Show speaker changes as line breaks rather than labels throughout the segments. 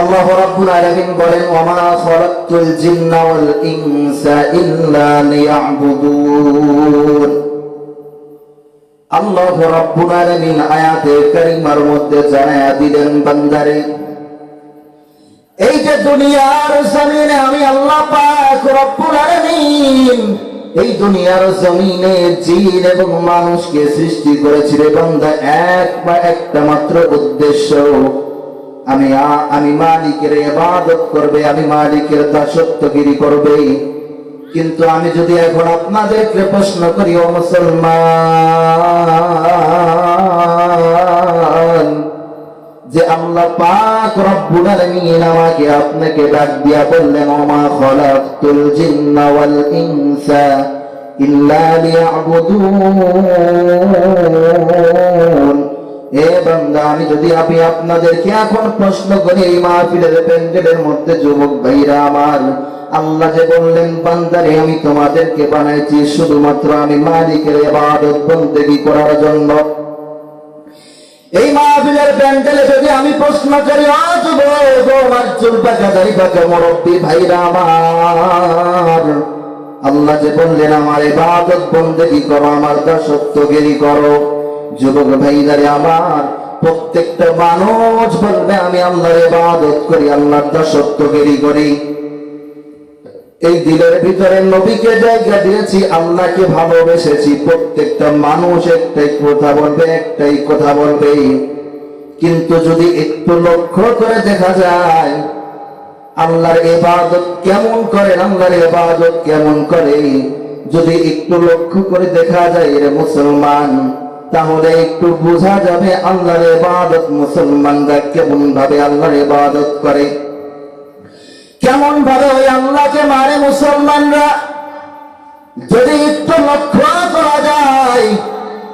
আল্লাহ রাব্বুল আলামিন বলেন ওমা খালাকতুল জিন্না ওয়াল ইনসা ইল্লা লিয়াবুদুন। আল্লাহ রাব্বুল আলামিন আয়াতে কারিমার মধ্যে জানায়া দিলেন, বান্দারে, এই যে দুনিয়ার জমিনে আমি আল্লাহ পাক রব্বুল আলামিন, এই দুনিয়ার জমিনে জিন এবং মানুষকে সৃষ্টি করেছি বান্দা, এক বা একটা মাত্র উদ্দেশ্য। আমি আমি মালিকের ইবাদত করবে, আমি মালিকের দাসত্বগিরি করবে। কিন্তু আমি যদি এখন আপনাদেরকে প্রশ্ন করি, ও মুসলমান, যে আল্লাহ পাক রব্বুল আলামিন আমাকে আপনাকে ডাক দিয়া বললেন ওমা খলাকতুল জিন্না ওয়াল ইনসা ইল্লা লিয়াবুদুন। আমি যদি এখন প্রশ্ন করি, এই মধ্যে ভাইরা আমার যে বললেন আমি তোমাদেরকে বানাইছি শুধুমাত্র আমি মালিকের ইবাদত বন্দেগী করার জন্য। এই মাহফিলের প্যান্ডেলে যদি আমি প্রশ্ন করি আমার ভাইরা আমার, আল্লাহ যে বললেন, আমার ইবাদত বন্দেগী করো, আমার দাসত্বগিরি করো। যুবক ভাইদারে আমার, প্রত্যেকটা মানুষ বলবে, আমি আল্লাহর ইবাদত করি, আল্লাহর দাসত্বগিরি করি। এই দিলের ভিতরে নবীকে জায়গা দিয়েছি, আল্লাহকে ভালোবেসেছি। প্রত্যেকটা মানুষ একটাই কথা বলবে, একটাই কথা বলবে কিন্তু যদি একটু লক্ষ্য করে দেখা যায়, আল্লাহর ইবাদত কেমন করেন আল্লাহর ইবাদত কেমন করে, যদি একটু লক্ষ্য করে দেখা যায় রে মুসলমান। তাহলে একটু বোঝা যাবে আল্লাহর ইবাদত, মুসলমানরা কেমন ভাবে আল্লাহর ইবাদত করে। কেমন ভাবে ওই আল্লাহকে মারে মুসলমানরা? যদি একটু লক্ষ্য করা যায়,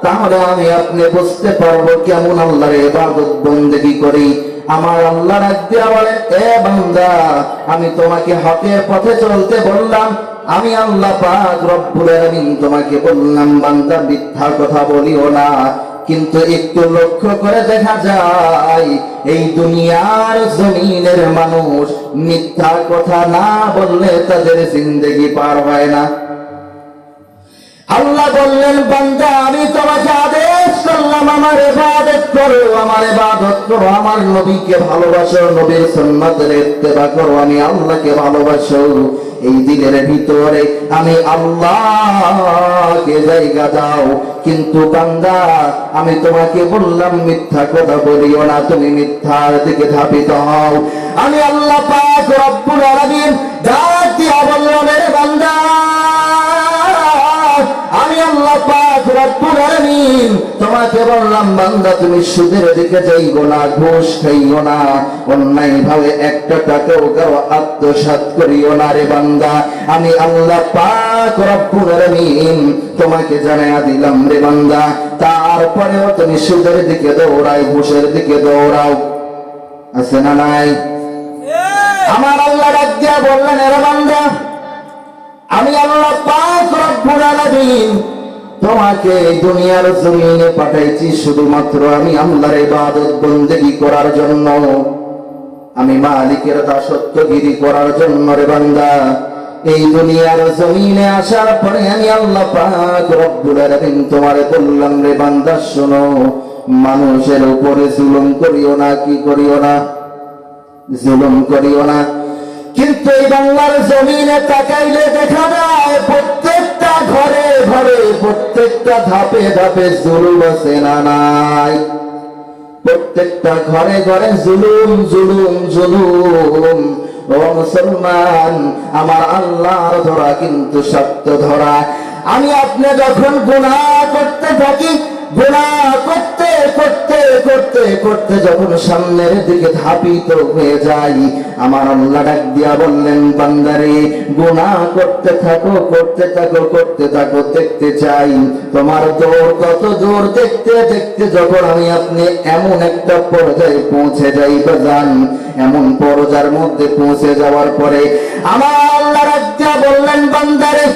তাহলে আমি আপনি বুঝতে পারব কেমন আল্লাহর ইবাদত বন্দেগী করি আমার আল্লাহ ডাক বলেন এ বান্দা, আমি তোমাকে হকের পথে চলতে বললাম। আমি আল্লাহ পাক রব্বুল আলামিন তোমাকে বললাম, বান্দা, মিথ্যা কথা বলিও না। কিন্তু একটু লক্ষ্য করে দেখা যায়, এই দুনিয়ার জমিনের মানুষ মিথ্যা কথা না বললে তাদের জিন্দগি পার হয় না। আল্লাহ বললেন, বান্দা, আমি তোমাকে আদেশ করলাম, আমার ইবাদত করো, আমার ইবাদত করো, আমার নবীকে ভালোবাসো, নবীর সুন্নতের ইত্তেবা করো, আমি আল্লাহকে ভালোবাসো। এই দিলের ভিতরে আমি আল্লাহকে জায়গা দাও। কিন্তু বান্দা, আমি তোমাকে বললাম, মিথ্যা কথা বলিও না, তুমি মিথ্যার দিকে ধাবিত হও। আমি আল্লাহ পাক রব্বুল আলামিন ডাক দিয়া বললাম রে বান্দা বললাম বান্দা তুমি সুদের দিকে যাইগো না ঘুষ খাইও না। অন্যায় ভাবে একটা টাকাও কারও আত্মসাৎ করিও না রে বান্দা। আমি আল্লাহ পাক রব্বুল আলামিন তোমাকে জানাইয়া দিলাম রে বান্দা। তারপরেও তুমি সুদের দিকে দৌড়াই ঘুষের দিকে দৌড়াও। আছে না নাই? আমার আল্লাহ ডাক দিয়া বললেন এরা বান্দা আমি আল্লাহ পাক রব্বুল আলামিন তোমাকে দুনিয়ার জমিনে পাঠাইছি শুধুমাত্র আমি আল্লাহর ইবাদত বন্দেগী করার জন্য। আমি মালিকের দাসত্বগিরি করার জন্য রে বান্দা। এই দুনিয়ার জমিনে আসার পরে আমি আল্লাহ পাক রব্বুল আলামিন তোমারে বললাম রে বান্দা, শোনো, মানুষের উপরে জুলুম করিও না, কি করিও না? জুলুম করিও না। কিন্তু এই বাংলার জমিনে তাকাইলে দেখা যায় প্রত্যেকটা ঘরে ঘরে প্রত্যেকটা ধাপে ধাপে জুলুম নাই। প্রত্যেকটা ঘরে ঘরে জুলুম জুলুম জুলুম। ও মুসলমান, আমার আল্লাহর ধরা কিন্তু সত্য ধরা। আমি আপনি যখন গুণা করতে থাকি গুণা করতে করতে করতে করতে যখন সামনের দিকে ধাপিত হয়ে যাই, আমার আল্লাহ ডাক দিয়া বললেন, বান্দারে, গুনাহ করতে থাকো করতে থাকো করতে থাকো, দেখতে চাই। তোমার দৌড় কত দূর দেখতে দেখতে যখন আমি আপনি এমন একটা পর্যায়ে পৌঁছে যাই বা যান এমন পর্যায়ের মধ্যে পৌঁছে যাওয়ার পরে আমার আল্লাহ ডাক দিয়া বললেন, বান্দারে,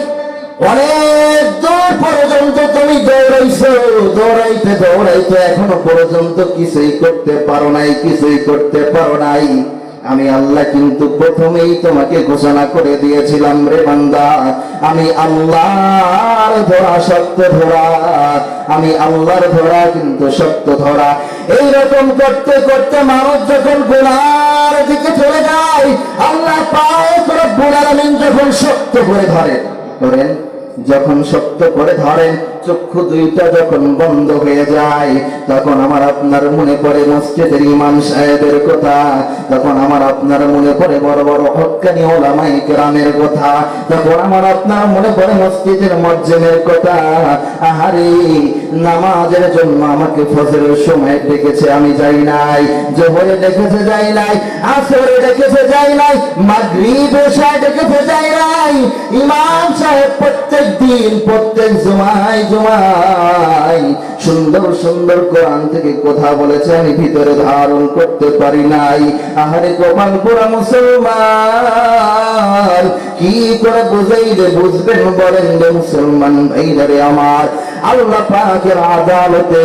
অনেক দূর পর্যন্ত তুমি দৌড়াইতে দৌড়াইতে এখনও পর্যন্ত কিছুই করতে পারো নাই, কিছুই করতে পারো নাই। আমি আল্লাহ কিন্তু প্রথমেই তোমাকে ঘোষণা করে দিয়েছিলাম রে বান্দা, আমি আল্লাহর ধরা সত্য ধরা, আমি আল্লাহর ধরা কিন্তু সত্য ধরা। এইরকম করতে করতে মানুষ যখন গুনার দিকে চলে যায়, আল্লাহ পাক রব্বুল আলামিন যখন শক্ত করে ধরে ধরেন, যখন শক্ত করে ধরেন চক্ষু দুইটা যখন বন্ধ হয়ে যায়, তখন আমার আপনার মনে পড়ে মসজিদের ইমাম সাহেবের কথা, তখন আমার আপনার মনে পড়ে বড় বড় হক্কানি ওলামাই কেরামের কথা, তখন আমার আপনার মনে পড়ে মসজিদের মজ্জেমের কথা। আহারে, নামাজের জন্য আমাকে ফজরের সময় ডেকেছে, আমি যাই নাই, জোহরে ডেকেছে যাই নাই, আসরে ডেকেছে যাই নাই, মাগরিব এশায় ডেকেছে যাই নাই। ইমাম সাহেব প্রত্যেক দিন, প্রত্যেক জুমায় জুমায় সুন্দর সুন্দর কোরআন থেকে কথা বলেছে, আমি ভিতরে ধারণ করতে পারি নাই। আহারে কপাল পোড়া মুসলমান, কি করে বুঝাইলে বুঝবেন বলেন মুসলমান ভাইরা রে আমার। আল্লাহ পাকের আদালতে